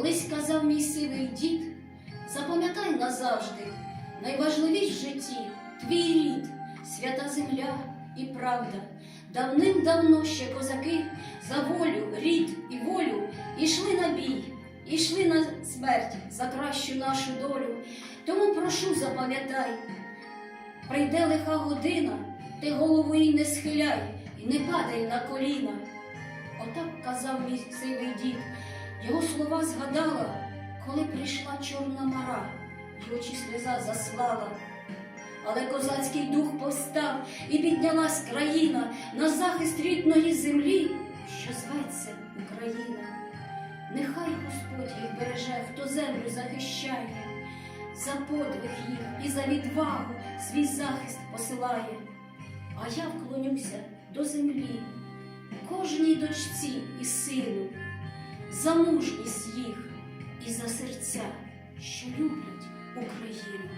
Колись казав мій сивий дід, запам'ятай назавжди, найважливіш в житті твій рід, свята земля і правда. Давним-давно ще козаки за волю, рід і волю ішли на бій, ішли на смерть за кращу нашу долю. Тому прошу, запам'ятай, прийде лиха година, ти голову їй не схиляй і не падай на коліна. Отак казав мій сивий дід. Його слова згадала, коли прийшла чорна мара, й очі сльоза заслала. Але козацький дух повстав і піднялась країна на захист рідної землі, що зветься Україна. Нехай Господь їх береже, хто землю захищає, за подвиг їх і за відвагу свій захист посилає. А я вклонюся до землі, кожній дочці і сину, за мужність їх і за серця, що люблять Україну.